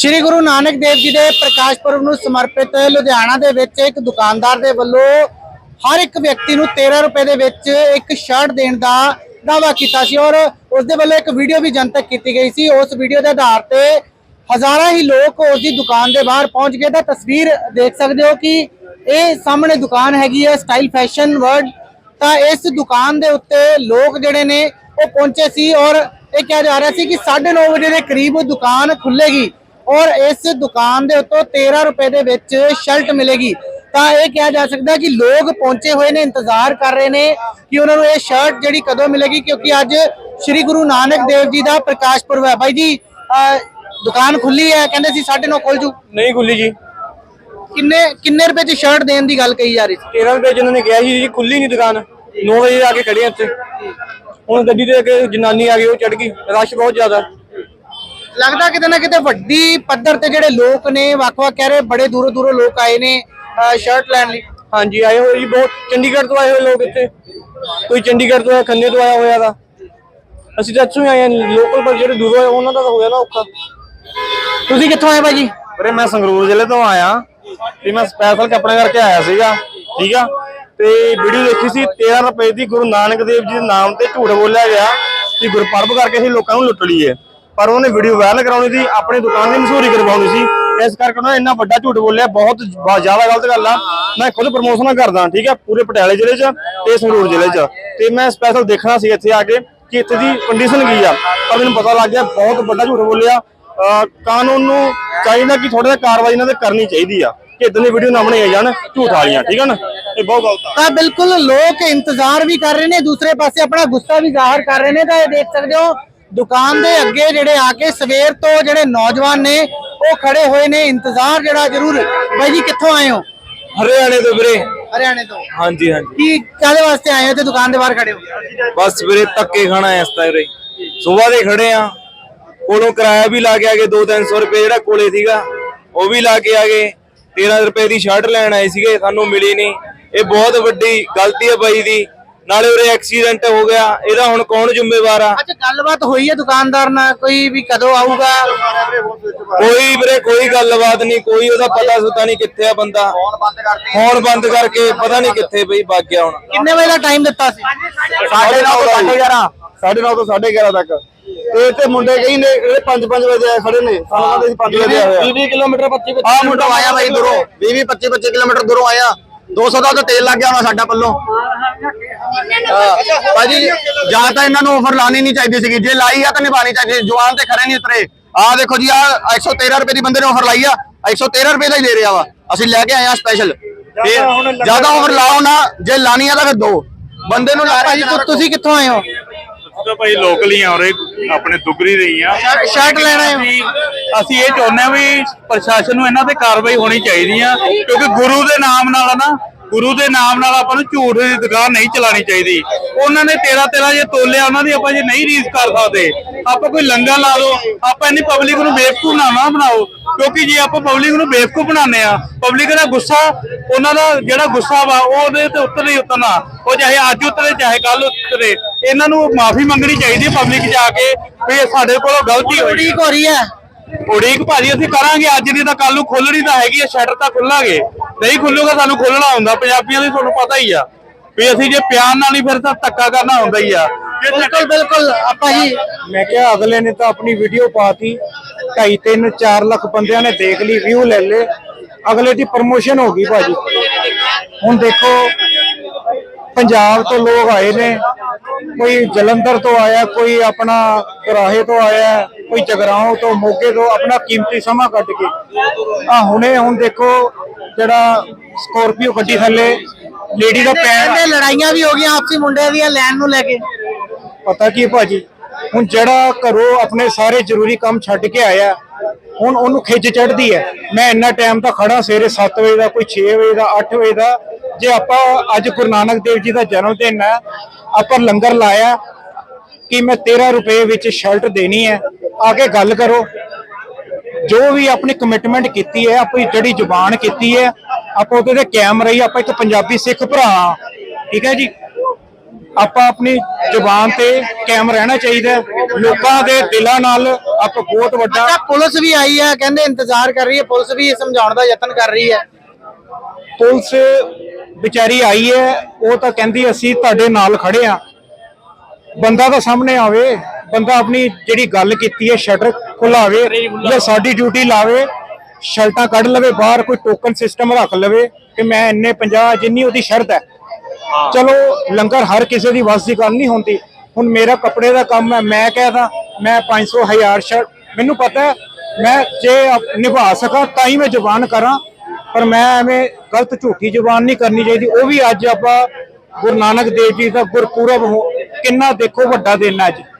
ਸ਼੍ਰੀ ਗੁਰੂ ਨਾਨਕ ਦੇਵ ਜੀ ਦੇ ਪ੍ਰਕਾਸ਼ ਪੁਰਬ ਨੂੰ ਸਮਰਪਿਤ ਲੁਧਿਆਣਾ ਦੇ ਵਿੱਚ ਇੱਕ ਦੁਕਾਨਦਾਰ ਦੇ ਵੱਲੋਂ ਹਰ ਇੱਕ ਵਿਅਕਤੀ ਨੂੰ 13 ਰੁਪਏ ਦੇ ਵਿੱਚ ਇੱਕ ਸ਼ਰਟ ਦੇਣ ਦਾ ਦਾਅਵਾ ਕੀਤਾ ਸੀ ਔਰ ਉਸ ਦੇ ਵੱਲੋਂ ਇੱਕ ਵੀਡੀਓ ਵੀ ਜਨਤਕ ਕੀਤੀ ਗਈ ਸੀ। ਉਸ ਵੀਡੀਓ ਦੇ ਆਧਾਰ ਤੇ ਹਜ਼ਾਰਾਂ ਹੀ ਲੋਕ ਉਸ ਦੀ ਦੁਕਾਨ ਦੇ ਬਾਹਰ ਪਹੁੰਚ ਗਏ। ਤਾਂ ਤਸਵੀਰ ਦੇਖ ਸਕਦੇ ਹੋ ਕਿ ਇਹ ਸਾਹਮਣੇ ਦੁਕਾਨ ਹੈਗੀ ਹੈ ਸਟਾਈਲ ਫੈਸ਼ਨ ਵਰਡ ਤਾਂ ਇਸ ਦੁਕਾਨ ਦੇ ਉੱਤੇ ਲੋਕ ਜਿਹੜੇ ਨੇ ਉਹ ਪਹੁੰਚੇ ਸੀ ਔਰ ਇਹ ਕਿਹਾ ਜਾ ਰਿਹਾ ਸੀ ਕਿ 9:30 ਵਜੇ ਦੇ ਕਰੀਬ ਦੁਕਾਨ ਖੁੱਲੇਗੀ ਔਰ ਇਸ ਦੁਕਾਨ ਦੇ ਉੱਤੋਂ 13 ਰੁਪਏ ਦੇ ਵਿੱਚ ਸ਼ਰਟ ਮਿਲੇਗੀ। ਤਾਂ ਇਹ ਕਿਹਾ ਜਾ ਸਕਦਾ ਕਿ ਲੋਕ ਪਹੁੰਚੇ ਹੋਏ ਨੇ ਇੰਤਜ਼ਾਰ ਕਰ ਰਹੇ ਨੇ ਕਿ ਉਹਨਾਂ ਨੂੰ ਇਹ ਸ਼ਰਟ ਜਿਹੜੀ ਕਦੋਂ ਮਿਲੇਗੀ ਕਿਉਂਕਿ ਅੱਜ ਸ੍ਰੀ ਗੁਰੂ ਨਾਨਕ ਦੇਵ ਜੀ ਦਾ ਪ੍ਰਕਾਸ਼ ਪੁਰਬ ਹੈ। ਬਾਈ ਜੀ ਦੁਕਾਨ ਖੁੱਲੀ ਹੈ ਕਹਿੰਦੇ ਸੀ 9:30 ਖੁੱਲ ਜੂ। ਨਹੀਂ ਖੁੱਲੀ ਜੀ। ਕਿੰਨੇ ਕਿੰਨੇ ਰੁਪਏ ਦੀ ਸ਼ਰਟ ਦੇਣ ਦੀ ਗੱਲ ਕਹੀ ਜਾ ਰਹੀ ਸੀ? 13 ਰੁਪਏ ਜਿਹਨਾਂ ਨੇ ਕਿਹਾ ਸੀ ਜੀ ਖੁੱਲੀ ਨਹੀਂ ਦੁਕਾਨ। 9 ਵਜੇ ਆ ਕੇ ਖੜੇ ਆ ਇੱਥੇ। ਹੁਣ ਗੱਡੀ ਤੇ ਜਨਾਨੀ ਆ ਗਈ ਉਹ ਚੜ ਗਈ। ਰਸ਼ ਬਹੁਤ ਜ਼ਿਆਦਾ। ਲੱਗਦਾ ਕਿਤੇ ਨਾ ਕਿਤੇ ਵੱਡੀ ਪੱਧਰ ਤੇ ਜਿਹੜੇ ਲੋਕ ਨੇ ਵੱਖ-ਵੱਖ ਕਹਿ ਰਹੇ ਬੜੇ ਦੂਰੋਂ ਦੂਰੋਂ ਲੋਕ ਆਏ ਨੇ ਸ਼ਰਟ ਲੈਣ ਲਈ। ਹਾਂਜੀ ਆਏ ਹੋਏ ਜੀ ਬਹੁਤ। ਚੰਡੀਗੜ੍ਹ ਤੋਂ ਆਏ ਹੋਏ ਲੋਕ ਇੱਥੇ। ਕੋਈ ਚੰਡੀਗੜ੍ਹ ਤੋਂ ਆਇਆ ਖੰਨੇ ਤੋਂ ਆਇਆ ਹੋਇਆ ਦਾ। ਅਸੀਂ ਤਾਂ ਇੱਥੋਂ ਹੀ ਆਏ ਹਾਂ ਲੋਕਲ ਪਰ ਜਿਹੜੇ ਦੂਰੋਂ ਆਏ ਉਹਨਾਂ ਦਾ ਤਾਂ ਹੋਇਆ ਨਾ ਔਖਾ। ਤੁਸੀਂ ਕਿੱਥੋਂ ਆਏ ਭਾਜੀ? ਵੀਰੇ ਮੈਂ ਸੰਗਰੂਰ ਜ਼ਿਲ੍ਹੇ ਤੋਂ ਆਇਆ। ਤੇ ਮੈਂ ਸਪੈਸ਼ਲ ਕੱਪੜੇ ਕਰਕੇ ਆਇਆ ਸੀਗਾ ਠੀਕ ਆ? ਤੇ ਵੀਡੀਓ ਦੇਖੀ ਸੀ 13 ਰੁਪਏ ਦੀ ਗੁਰੂ ਨਾਨਕ ਦੇਵ ਜੀ ਦੇ ਨਾਮ ਤੇ ਝੂਠ ਬੋਲਿਆ ਗਿਆ ਕਿ ਗੁਰਪਰਬ ਕਰਕੇ ਅਸੀਂ ਲੋਕਾਂ ਨੂੰ ਲੁੱਟ ਲਈਏ। ਪਰ ਉਹਨੇ ਵੀਡੀਓ ਵਾਇਰਲ ਕਰਾਉਣੀ ਸੀ, ਆਪਣੀ ਦੁਕਾਨ ਦੀ ਮਸ਼ਹੂਰੀ ਕਰਵਾਉਣੀ ਸੀ। ਇਸ ਕਰਕੇ ਉਹਨਾਂ ਇੰਨਾ ਵੱਡਾ ਝੂਠ ਬੋਲਿਆ, ਬਹੁਤ ਜ਼ਿਆਦਾ ਗਲਤ ਗੱਲ ਆ। ਮੈਂ ਖੁਦ ਪ੍ਰਮੋਸ਼ਨ ਕਰਦਾ, ਠੀਕ ਆ, ਪੂਰੇ ਪਟਿਆਲੇ ਜ਼ਿਲ੍ਹੇ 'ਚ ਤੇ ਸੰਗਰੂਰ ਜ਼ਿਲ੍ਹੇ 'ਚ। ਤੇ ਮੈਂ ਸਪੈਸ਼ਲ ਦੇਖਣਾ ਸੀ ਇੱਥੇ ਆ ਕੇ ਕਿ ਇੱਥੇ ਦੀ ਕੰਡੀਸ਼ਨ ਕੀ ਆ। ਪਰ ਮੈਨੂੰ ਪਤਾ ਲੱਗ ਗਿਆ, ਬਹੁਤ ਵੱਡਾ ਝੂਠ ਬੋਲਿਆ। ਕਾਨੂੰਨ ਨੂੰ ਚਾਹੀਦਾ ਕਿ ਥੋੜਾ ਜਿਹਾ ਕਾਰਵਾਈ ਇਹਨਾਂ ਤੇ ਕਰਨੀ ਚਾਹੀਦੀ ਆ, ਕਿ ਇਦਾਂ ਦੀ ਵੀਡੀਓ ਨਾ ਬਣਾਈਆਂ ਜਾਣ, ਝੂਠ ਵਾਲੀਆਂ, ਠੀਕ ਆ ਨਾ? ਇਹ ਬਹੁਤ ਗਲਤ ਆ। ਤਾਂ ਬਿਲਕੁਲ ਲੋਕ ਇੰਤਜ਼ਾਰ ਵੀ ਕਰ ਰਹੇ ਨੇ, ਦੂਸਰੇ ਪਾਸੇ ਆਪਣਾ ਗੁੱਸਾ ਵੀ ਜ਼ਾਹਰ ਕਰ ਰਹੇ ਨੇ, ਤਾਂ ਇਹ ਦੇਖ ਸਕਦੇ ਹੋ ਦੁਕਾਨ ਦੇ ਅੱਗੇ ਜਿਹੜੇ ਆ ਕੇ ਸਵੇਰ ਤੋਂ ਜਿਹੜੇ ਨੌਜਵਾਨ ਨੇ ਉਹ ਖੜੇ ਹੋਏ ਨੇ। ਇੰਤਜ਼ਾਰ ਜਿਹੜਾ ਜ਼ਰੂਰ ਬਾਈ ਜੀ ਕਿੱਥੋਂ ਆਏ ਹੋ? ਹਰਿਆਣੇ ਤੋਂ ਵੀਰੇ। ਹਰਿਆਣੇ ਤੋਂ। ਹਾਂਜੀ ਹਾਂਜੀ। ਕੀ ਕਾਹਦੇ ਵਾਸਤੇ ਆਏ ਹੋ ਤੇ ਦੁਕਾਨ ਦੇ ਬਾਹਰ ਖੜੇ ਹੋ? ਬਸ ਵੀਰੇ ਧੱਕੇ ਖਾਣਾ ਇਸ ਤਰ੍ਹਾਂ ਵੀਰੇ ਸਵੇਰ ਦੇ ਖੜੇ ਆ। ਕੋਲੋਂ ਕਿਰਾਇਆ ਵੀ ਲਾ ਕੇ ਆ ਗਏ 2-300 ਰੁਪਏ ਜਿਹੜਾ ਕੋਲੇ ਸੀਗਾ ਉਹ ਵੀ ਲਾ ਕੇ ਆ ਗਏ। 13 ਰੁਪਏ ਦੀ ਸ਼ਰਟ ਲੈਣ ਆਏ ਸੀਗੇ ਸਾਨੂੰ ਮਿਲੀ ਨਹੀਂ। ਇਹ ਬਹੁਤ ਵੱਡੀ ਗਲਤੀ ਹੈ ਬਾਈ ਦੀ। ਨਾਲੇ ਉਰੇ ਐਕਸੀਡੈਂਟ ਹੋ ਗਿਆ ਇਹਦਾ ਹੁਣ ਕੌਣ ਜ਼ਿੰਮੇਵਾਰ ਆ? ਅੱਛਾ ਗੱਲਬਾਤ ਹੋਈ ਹੈ ਦੁਕਾਨਦਾਰ ਨਾਲ ਕੋਈ ਵੀ ਕਦੋਂ ਆਊਗਾ? ਕੋਈ ਵੀਰੇ ਕੋਈ ਗੱਲਬਾਤ ਨਹੀਂ ਕੋਈ ਉਹਦਾ ਪਤਾ ਸੁਤਾ ਨਹੀਂ ਕਿੱਥੇ ਆ ਬੰਦਾ? ਫੋਨ ਬੰਦ ਕਰਕੇ। ਪਤਾ ਨਹੀਂ ਕਿੱਥੇ ਬਈ ਵਗ ਗਿਆ ਹੁਣ। ਕਿੰਨੇ ਵਜੇ ਦਾ ਟਾਈਮ ਦਿੱਤਾ ਸੀ? ਸਾਢੇ ਨੌ ਤੋਂ ਸਾਢੇ 11 ਸਾਢੇ ਨੌ ਤੋਂ ਸਾਢੇ 11 ਤੱਕ। ਤੇ ਇੱਥੇ ਮੁੰਡੇ ਕਈ ਨੇ ਇਹ 5-5 ਵਜੇ ਆਏ ਖੜੇ ਨੇ। ਸਾਨੂੰ ਕਹਿੰਦੇ ਸੀ 5 ਵਜੇ ਆਏ 20 ਕਿਲੋਮੀਟਰ 25 ਆ ਮੁੰਡਾ ਆਇਆ ਬਾਈ ਦੂਰੋਂ। 20 25 25 ਕਿਲੋਮੀਟਰ ਦੂਰੋਂ ਆਇਆ। 200 ਦਾ ਤਾਂ ਤੇਲ ਲੱਗ ਗਿਆ ਹੋਣਾ ਸਾਡਾ ਪੱਲੋਂ। ਹਾਂ, ਭਾਜੀ ਜਾਂ ਤਾਂ ਇਹਨਾਂ ਨੂੰ ਆਫਰ ਲਾਣੀ ਨਹੀਂ ਚਾਹੀਦੀ ਸੀਗੀ। ਜੇ ਲਾਈ ਆ ਤਾਂ ਨਿਭਾਣੀ ਚਾਹੀਦੀ। ਜਵਾਨ ਤੇ ਖੜੇ ਨਹੀਂ ਉਤਰੇ। ਆ ਦੇਖੋ ਜੀ ਆ 113 ਰੁਪਏ ਦੀ ਬੰਦੇ ਨੇ ਆਫਰ ਲਾਈ ਆ। 113 ਰੁਪਏ ਦਾ ਹੀ ਦੇ ਰਿਹਾ ਵਾ। ਅਸੀਂ ਲੈ ਕੇ ਆਏ ਆ ਸਪੈਸ਼ਲ ਜ਼ਿਆਦਾ ਆਫਰ ਲਾਓ। ਨਾ। ਜੇ ਲਾਣੀ ਆ ਤਾਂ ਫਿਰ ਦੋ। ਬੰਦੇ ਨੂੰ ਲਾ ਭਾਜੀ ਤੁਸੀਂ ਕਿੱਥੋਂ ਆਏ ਹੋ? ਤਾਂ ਭਾਈ ਲੋਕਲ ਹੀ ਆ ਉਰੇ। ਆਪਣੇ ਦੁਗਰੀ ਦੇ ਹੀ ਆ। ਸ਼ਰਟ ਲੈਣਾ ਅਸੀਂ ਇਹ ਚਾਹੁੰਦੇ ਆ ਵੀ ਪ੍ਰਸ਼ਾਸਨ ਨੂੰ ਇਹਨਾਂ ਤੇ ਕਾਰਵਾਈ ਹੋਣੀ ਚਾਹੀਦੀ ਆ। ਕਿਉਂਕਿ ਗੁਰੂ ਦੇ ਨਾਮ ਨਾਲ ਨਾ ਗੁਰੂ ਦੇ ਨਾਮ ਨਾਲ ਆਪਾਂ ਨੂੰ ਝੂਠ ਦੀ ਦੁਕਾਨ ਨਹੀਂ ਚਲਾਣੀ ਚਾਹੀਦੀ। ਉਹਨਾਂ ਨੇ ਤੇਰਾ ਤੇਰਾ ਜੇ ਤੋਲਿਆ, ਉਹਨਾਂ ਦੀ ਆਪਾਂ ਜੇ ਨਹੀਂ ਰੀਸ ਕਰ ਸਕਦੇ। ਆਪਾਂ ਕੋਈ ਲੰਗਰ ਲਾ ਦੋ ਆਪਾਂ ਇੰਨੀ ਪਬਲਿਕ ਨੂੰ ਬੇਵਕੂਫ ਨਾ ਨਾ ਬਣਾਓ, ਕਿਉਂਕਿ ਜੇ ਆਪਾਂ ਪਬਲਿਕ ਨੂੰ ਬੇਵਕੂਫ ਬਣਾਉਂਦੇ ਆ ਪਬਲਿਕ ਦਾ ਗੁੱਸਾ, ਉਹਨਾਂ ਦਾ ਜਿਹੜਾ ਗੁੱਸਾ ਵਾ, ਉਹ ਉਹਦੇ ਤੇ ਉਤਰੇ ਉਤਰਨਾ। ਉਹ ਚਾਹੇ ਅੱਜ ਉਤਰੇ, ਚਾਹੇ ਕੱਲ ਉਤਰੇ। ਇਹਨਾਂ ਨੂੰ ਮਾਫੀ ਮੰਗਣੀ ਚਾਹੀਦੀ ਹੈ ਪਬਲਿਕ ਜਾ ਕੇ, ਵੀ ਇਹ ਸਾਡੇ ਕੋਲੋਂ ਗਲਤੀ ਹੋਈ। ਉਡੀਕ ਹੋ ਰਹੀ ਹੈ। ਉਡੀਕ ਭਾਜੀ ਅਸੀਂ ਕਰਾਂਗੇ। ਅੱਜ ਨਹੀਂ ਤਾਂ ਕੱਲ ਨੂੰ ਖੋਲਣੀ ਤਾਂ ਹੈਗੀ ਆ ਸ਼ਟਰ ਤਾਂ ਖੁੱਲਾਂਗੇ। ਨਹੀਂ ਖੁੱਲੂਗਾ ਸਾਨੂੰ ਖੋਲਣਾ ਹੁੰਦਾ ਪੰਜਾਬੀਆਂ ਦੀ ਤੁਹਾਨੂੰ ਪਤਾ ਹੀ ਆ ਵੀ ਅਸੀਂ ਜੇ ਪਿਆਰ ਨਾਲ ਨਹੀਂ ਫਿਰ ਤਾਂ ਧੱਕਾ ਕਰਨਾ ਹੁੰਦਾ ਹੀ ਆ। ਬਿਲਕੁਲ ਬਿਲਕੁਲ। ਆਪਾਂ ਜੀ ਮੈਂ ਕਿਹਾ ਅਗਲੇ ਨੇ ਤਾਂ ਆਪਣੀ ਵੀਡੀਓ ਪਾਤੀ 2.5 3 4 ਲੱਖ ਬੰਦਿਆਂ ਨੇ ਦੇਖ ਲਈ ਵਿਊ ਲੈ ਲੇ ਅਗਲੇ ਦੀ ਪ੍ਰਮੋਸ਼ਨ ਹੋ ਗਈ ਭਾਜੀ। ਹੁਣ ਦੇਖੋ ਪੰਜਾਬ ਤੋਂ ਲੋਕ ਆਏ ਨੇ ਕੋਈ ਜਲੰਧਰ ਤੋਂ ਆਇਆ ਕੋਈ ਆਪਣਾ ਕੁਰਾਹੇ ਤੋਂ ਆਇਆ ਕੋਈ ਜਗਰਾਉਂ ਤੋਂ ਮੋਗੇ ਤੋਂ ਆਪਣਾ ਕੀਮਤੀ ਸਮਾਂ ਕੱਢ ਕੇ। ਆ ਹੁਣੇ ਹੁਣ ਦੇਖੋ ਜਿਹੜਾ ਸਕੋਰਪੀਓ ਗੱਡੀ ਥੱਲੇ ਲੇਡੀ ਦਾ ਪੈਰ ਕਹਿੰਦੇ ਲੜਾਈਆਂ ਵੀ ਹੋ ਗਈਆਂ ਆਪਸੀ ਮੁੰਡੇ ਦੀਆਂ ਲੈਣ ਨੂੰ ਲੈ ਕੇ। ਪਤਾ ਕੀ ਭਾਜੀ ਹੁਣ ਜਿਹੜਾ ਘਰੋਂ ਆਪਣੇ ਸਾਰੇ ਜ਼ਰੂਰੀ ਕੰਮ ਛੱਡ ਕੇ ਆਇਆ ਹੁਣ ਉਹਨੂੰ ਖਿੱਚ ਚੜਦੀ ਹੈ। ਮੈਂ ਇੰਨਾ ਟਾਈਮ ਤਾਂ ਖੜਾ ਸਵੇਰੇ 7 ਵਜੇ ਦਾ ਕੋਈ 6 ਵਜੇ ਦਾ 8 ਵਜੇ ਦਾ। ਜੇ ਆਪਾਂ ਅੱਜ ਗੁਰੂ ਨਾਨਕ ਦੇਵ ਜੀ ਦਾ ਜਨਮ ਦਿਨ ਹੈ ਆਪਾਂ ਲੰਗਰ ਲਾਇਆ ਕਿ ਮੈਂ 13 ਰੁਪਏ ਵਿੱਚ ਸ਼ਰਟ ਦੇਣੀ ਹੈ। ਆ ਕੇ ਗੱਲ ਕਰੋ। ਜੋ ਵੀ ਆਪਣੀ ਕਮਿਟਮੈਂਟ ਕੀਤੀ ਹੈ ਆਪਣੀ ਜਿਹੜੀ ਜ਼ੁਬਾਨ ਕੀਤੀ ਹੈ ਆਪਾਂ ਉਹਦੇ ਤੇ ਕਾਇਮ ਰਹੀ ਆਪਾਂ ਇੱਕ ਪੰਜਾਬੀ ਸਿੱਖ ਭਰਾ। ਠੀਕ ਹੈ ਜੀ? ਆਪਾਂ ਆਪਣੀ ਜ਼ੁਬਾਨ ਤੇ ਕਾਇਮ ਰਹਿਣਾ ਚਾਹੀਦਾ। ਲੋਕਾਂ ਦੇ ਦਿਲਾਂ ਨਾਲ ਆਪਾਂ ਬਹੁਤ ਵੱਡਾ ਪੁਲਿਸ ਵੀ ਆਈ ਹੈ ਕਹਿੰਦੇ ਇੰਤਜ਼ਾਰ ਕਰ ਰਹੀ ਹੈ ਪੁਲਿਸ ਵੀ ਸਮਝਾਉਣ ਦਾ ਯਤਨ ਕਰ ਰਹੀ ਹੈ। ਪੁਲਿਸ ਵਿਚਾਰੀ ਆਈ ਹੈ ਉਹ ਤਾਂ ਕਹਿੰਦੀ ਅਸੀਂ ਤੁਹਾਡੇ ਨਾਲ ਖੜੇ ਆ ਬੰਦਾ ਤਾਂ ਸਾਹਮਣੇ ਆਵੇ। ਬੰਦਾ ਆਪਣੀ ਜਿਹੜੀ ਗੱਲ ਕੀਤੀ ਹੈ ਸ਼ਟਰ ਖੁਲਾਵੇ ਜਾਂ ਸਾਡੀ ਡਿਊਟੀ ਲਾਵੇ ਸ਼ਰਟਾਂ ਕੱਢ ਲਵੇ ਬਾਹਰ ਕੋਈ ਟੋਕਨ ਸਿਸਟਮ ਰੱਖ ਲਵੇ ਕਿ ਮੈਂ ਇੰਨੇ 50 ਜਿੰਨੀ ਉਹਦੀ ਸ਼ਰਤ ਹੈ। ਚਲੋ ਲੰਗਰ ਹਰ ਕਿਸੇ ਦੀ ਵੱਸ ਦੀ ਗੱਲ ਨਹੀਂ ਹੁੰਦੀ। ਹੁਣ ਮੇਰਾ ਕੱਪੜੇ ਦਾ ਕੰਮ ਹੈ ਮੈਂ ਕਹਿਦਾ ਮੈਂ 500 ਹਜ਼ਾਰ ਸ਼ਰਟ ਮੈਨੂੰ ਪਤਾ ਹੈ ਮੈਂ ਜੇ ਨਿਭਾ ਸਕਾਂ ਤਾਂ ਹੀ ਮੈਂ ਜ਼ੁਬਾਨ ਕਰਾਂ ਪਰ ਮੈਂ ਐਵੇਂ ਗਲਤ ਝੂਠੀ ਜ਼ੁਬਾਨ ਨਹੀਂ ਕਰਨੀ ਚਾਹੀਦੀ। ਉਹ ਵੀ ਅੱਜ ਆਪਾਂ ਗੁਰੂ ਨਾਨਕ ਦੇਵ ਜੀ ਦਾ ਗੁਰਪੁਰਬ ਕਿੰਨਾ ਦੇਖੋ ਵੱਡਾ ਦਿਨ ਹੈ ਅੱਜ।